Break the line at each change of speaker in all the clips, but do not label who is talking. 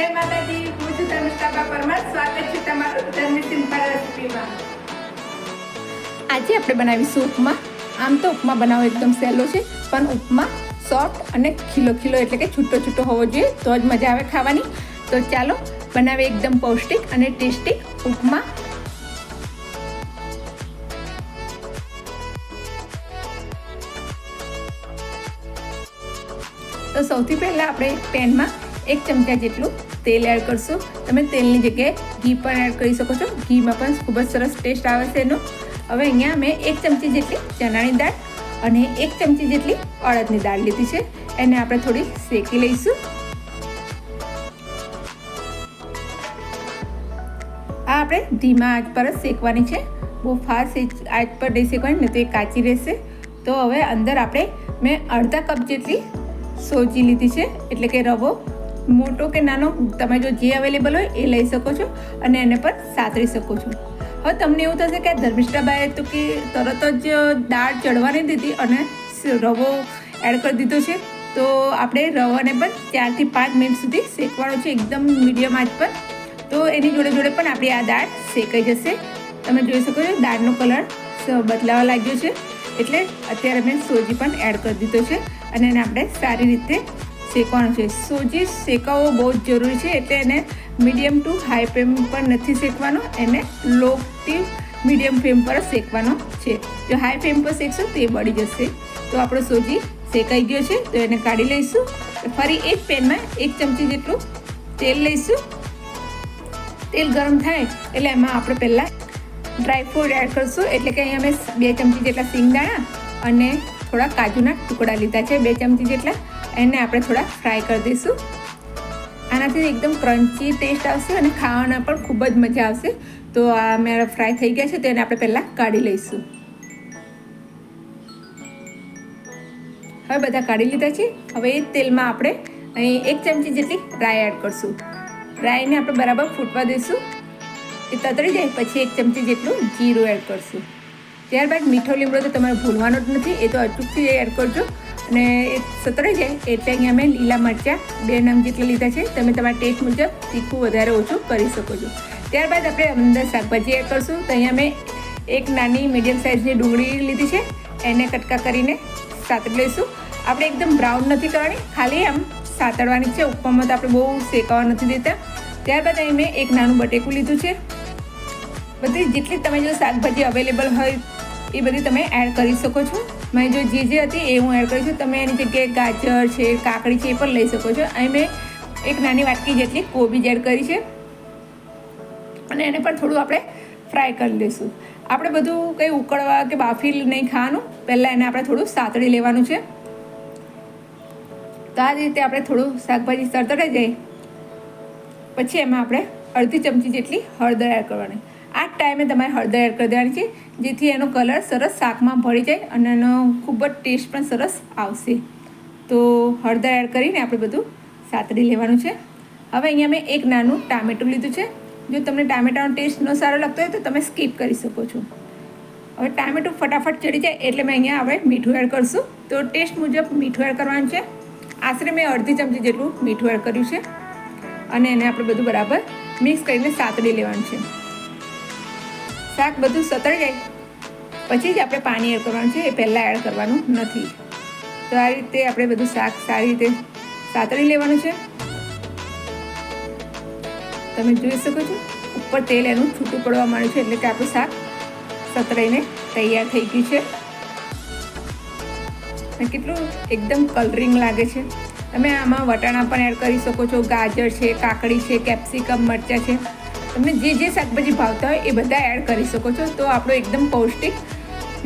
જય માતાજી, હું છું ધર્મિષ્ઠાબા પરમાર સ્વાગત છે તમારું ધર્મી સિમ્પલ
આજે આપણે બનાવીશું ઉપમા. આમ તો ઉપમા બનાવવો એકદમ સહેલો છે, પણ ઉપમા સોફ્ટ અને ખીલો ખીલો એટલે કે છૂટો છૂટો હોવો જોઈએ, તો જ મજા આવે ખાવાની. તો ચાલો બનાવે એકદમ પૌષ્ટિક અને ટેસ્ટી ઉપમા. તો સૌથી પહેલાં આપણે પેનમાં એક ચમચા જેટલું તેલ એડ કરશું. તમે તેલની જગ્યાએ ઘી પણ એડ કરી શકો છો. ઘીમાં પણ ખૂબ જ સરસ ટેસ્ટ આવે છે એનો. હવે અહીંયા મેં એક ચમચી જેટલી ચણાની દાળ અને એક ચમચી જેટલી અડદની દાળ લીધી છે. એને આપણે થોડી શેકી લઈશું. આ આપણે ધીમા આંચ પર જ શેકવાની છે. બહુ ફાસ્ટ આંચ પર નહીં શેકવાની, નહીં તો એ કાચી રહેશે. તો હવે અંદર આપણે મેં અડધા કપ જેટલી સોજી લીધી છે. એટલે કે રવો મોટો કે નાનો, તમે જો જે અવેલેબલ હોય એ લઈ શકો છો અને એને પણ સાતરી શકો છો. હવે તમને એવું થશે કે ધર્મિષ્ઠાબાએ તો કે તરત જ દાળ ચડવાની દીધી અને રવો એડ કરી દીધો છે. તો આપણે રવાને પણ ચારથી પાંચ મિનિટ સુધી શેકવાનો છે, એકદમ મીડિયમ આંચ પર. તો એની જોડે જોડે પણ આપણી આ દાળ શેકાઈ જશે. તમે જોઈ શકો છો દાળનો કલર બદલાવા લાગ્યો છે. એટલે અત્યારે મેં સોજી પણ એડ કરી દીધો છે અને એને આપણે સારી રીતે શેકવાનું છે. સોજી શેકાવો બહુ જ જરૂરી છે એટલે એને મીડિયમ ટુ હાઈ ફ્લેમ પર નથી શેકવાનો, એને લો થી મીડિયમ ફ્લેમ પર શેકવાનો છે. જો હાઈ ફ્લેમ પર શેકશો તો એ બળી જશે. તો આપણો સોજી શેકાઈ ગયો છે, તો એને કાઢી લઈશું. ફરી એક પેનમાં એક ચમચી જેટલું તેલ લઈશું. તેલ ગરમ થાય એટલે એમાં આપણે પહેલાં ડ્રાય ફ્રૂટ એડ કરશું. એટલે કે અહીંયા મેં બે ચમચી જેટલા સિંગદાણા અને થોડા કાજુના ટુકડા લીધા છે. બે ચમચી જેટલા એને આપણે થોડા ફ્રાય કરી દઈશું. આનાથી એકદમ ક્રન્ચી ટેસ્ટ આવશે અને ખાવાના પણ ખૂબ જ મજા આવશે. તો આ મારા ફ્રાય થઈ ગયા છે, તો એને આપણે પહેલાં કાઢી લઈશું. હવે બધા કાઢી લીધા છે. હવે એ તેલમાં આપણે અહીં એક ચમચી જેટલી રાઈ એડ કરશું. રાઈને આપણે બરાબર ફૂટવા દઈશું. એ તતરી જાય, પછી એક ચમચી જેટલું જીરું એડ કરશું. ત્યારબાદ મીઠો લીમડો તો તમારે ભૂલવાનો જ નથી, એ તો અચૂકથી એડ કરજો. અને એ સતરે છે, એટલે અહીંયા મેં લીલા મરચાં બે નંગ જેટલા લીધા છે. તમે તમારા ટેસ્ટ મુજબ તીખું વધારે ઓછું કરી શકો છો. ત્યારબાદ આપણે અંદર શાકભાજી એડ કરશું. તો અહીંયા મેં એક નાની મીડિયમ સાઇઝની ડુંગળી લીધી છે. એને કટકા કરીને સાતળી લઈશું. આપણે એકદમ બ્રાઉન નથી કરવાની. ખાલી આમ સાતડવાની છે. ઉપરમાં તો આપણે બહુ શેકાવા નથી દેતા. ત્યારબાદ અહીં મેં એક નાનું બટેકું લીધું છે. બધી જેટલી તમે જો શાકભાજી અવેલેબલ હોય, એ બધી તમે એડ કરી શકો છો. મેં જો જે જે હતી એ હું એડ કરી છું. તમે એની જગ્યાએ ગાજર છે, કાકડી છે એ પણ લઈ શકો છો. અહીં મેં એક નાની વાટકી જેટલી કોબીજ એડ કરી છે. અને એને પણ થોડું આપણે ફ્રાય કરી લઈશું આપણે બધું કંઈ ઉકળવા કે બાફી નહીં ખાવાનું. પહેલાં એને આપણે થોડું સાતળી લેવાનું છે. તો આ રીતે આપણે થોડું શાકભાજી સરતળાઈ જાય. પછી એમાં આપણે અડધી ચમચી જેટલી હળદર એડ કરવાની. આ જ ટાઈમે તમારે હળદર એડ કરી દેવાની છે, જેથી એનો કલર સરસ શાકમાં ભળી જાય અને એનો ખૂબ જ ટેસ્ટ પણ સરસ આવશે. તો હળદર એડ કરીને આપણે બધું સાતડી લેવાનું છે. હવે અહીંયા મેં એક નાનું ટામેટું લીધું છે. જો તમને ટામેટાનો ટેસ્ટ ન સારો લાગતો હોય તો તમે સ્કીપ કરી શકો છો. હવે ટામેટું ફટાફટ ચડી જાય એટલે મેં અહીંયા હવે મીઠું એડ કરશું. તો ટેસ્ટ મુજબ મીઠું એડ કરવાનું છે. આશરે મેં અડધી ચમચી જેટલું મીઠું એડ કર્યું છે. અને એને આપણે બધું બરાબર મિક્સ કરીને સાતડી લેવાનું છે. શાક બધું સતળી જાય. પછી જ આપણે પાણી એડ કરવાનું છે, એ પહેલાં એડ કરવાનું નથી. તો આ રીતે આપણે બધું શાક સારી રીતે સાતળી લેવાનું છે. તમે જોઈ શકો છો, ઉપર તેલ એનું છૂટું પડવા માંડ્યું છે, એટલે કે આપણું શાક સતરાઈને તૈયાર થઈ ગયું છે. અને કેટલું એકદમ કલરિંગ લાગે છે. તમે આમાં વટાણા પણ એડ કરી શકો છો, ગાજર છે, કાકડી છે કેપ્સિકમ મરચાં છે. તમને જે જે શાકભાજી ભાવતા હોય એ બધા એડ કરી શકો છો. તો આપણો એકદમ પૌષ્ટિક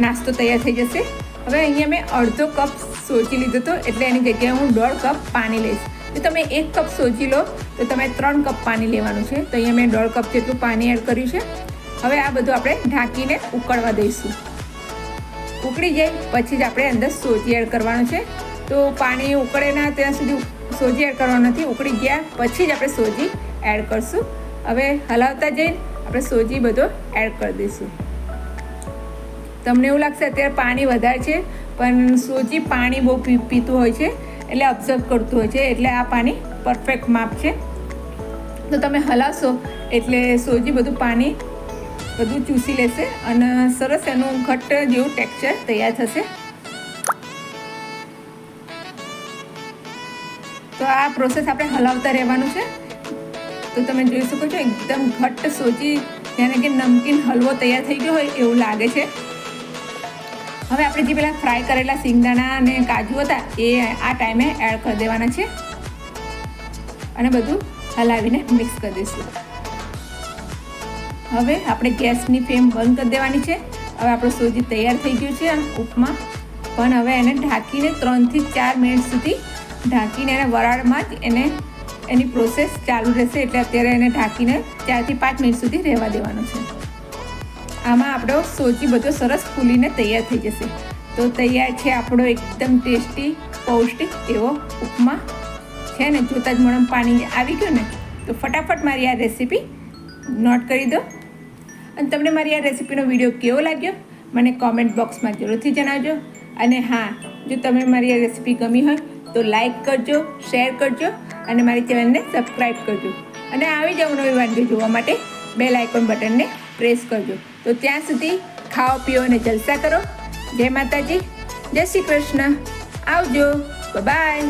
નાસ્તો તૈયાર થઈ જશે. હવે અહીંયા મેં અડધો કપ સોજી લીધો હતો, એટલે એની જગ્યાએ હું દોઢ કપ પાણી લઈશ. જો તમે એક કપ સોજી લો, તો તમે ત્રણ કપ પાણી લેવાનું છે. તો અહીંયા મેં દોઢ કપ જેટલું પાણી એડ કર્યું છે. હવે આ બધું આપણે ઢાંકીને ઉકળવા દઈશું. ઉકળી જાય, પછી જ આપણે અંદર સોજી એડ કરવાનું છે. તો પાણી ઉકળે ના ત્યાં સુધી સોજી એડ કરવાનું નથી. ઉકળી ગયા, પછી જ આપણે સોજી એડ કરશું. હવે હલાવતા જઈને આપણે સોજી બધો એડ કરી દઈશું. તમને એવું લાગશે અત્યારે પાણી વધારે છે, પણ સોજી પાણી બહુ પીતું હોય છે, એટલે અબ્ઝર્વ કરતું હોય છે, એટલે આ પાણી પરફેક્ટ માપ છે. તો તમે હલાવશો એટલે સોજી બધું પાણી બધું ચૂસી લેશે અને સરસ એનું ઘટ્ટ જેવું ટેક્સચર તૈયાર થશે. તો આ પ્રોસેસ આપણે હલાવતા રહેવાનું છે. તો તમે જોઈ શકો છો, એકદમ ઘટ્ટ સોજી જાણે કે નમકીન હલવો તૈયાર થઈ ગયો હોય એવું લાગે છે. હવે આપણે જે પેલા ફ્રાય કરેલા સિંગદાણા અને કાજુ હતા, એ આ ટાઈમે એડ કરી દેવાના છે. અને બધું હલાવીને મિક્સ કરી દઈશું. હવે આપણે ગેસની ફ્લેમ બંધ કરી દેવાની છે. હવે આપણો સોજી તૈયાર થઈ ગયું છે ઉપમા. પણ હવે એને ઢાંકીને ત્રણથી ચાર મિનિટ સુધી ઢાંકીને એને વરાળમાં જ એને એની પ્રોસેસ ચાલુ રહેશે એટલે અત્યારે એને ઢાંકીને ચારથી પાંચ મિનિટ સુધી રહેવા દેવાનું છે. આમાં આપણો સોજી બધો સરસ ફૂલીને તૈયાર થઈ જશે. તો તૈયાર છે આપણો એકદમ ટેસ્ટી, પૌષ્ટિક એવો ઉપમા. છે ને, જોતાં જ મણમ પાણી આવી ગયું ને, તો ફટાફટ મારી આ રેસીપી નોટ કરી દો. અને તમને મારી આ રેસીપીનો વીડિયો કેવો લાગ્યો, મને કોમેન્ટ બોક્સમાં જરૂરથી જણાવજો. અને હા, જો તમે મારી આ રેસીપી ગમી હોય, તો લાઈક કરજો શેર કરજો. અને મારી ચેનલને સબસ્ક્રાઈબ કરજો. અને આવી જાવ નવી વાનગી જોવા માટે બેલ આઇકોન બટનને પ્રેસ કરજો. તો ત્યાં સુધી ખાઓ, પીઓ અને જલસા કરો. જય માતાજી. જય શ્રી કૃષ્ણ. આવજો. બાય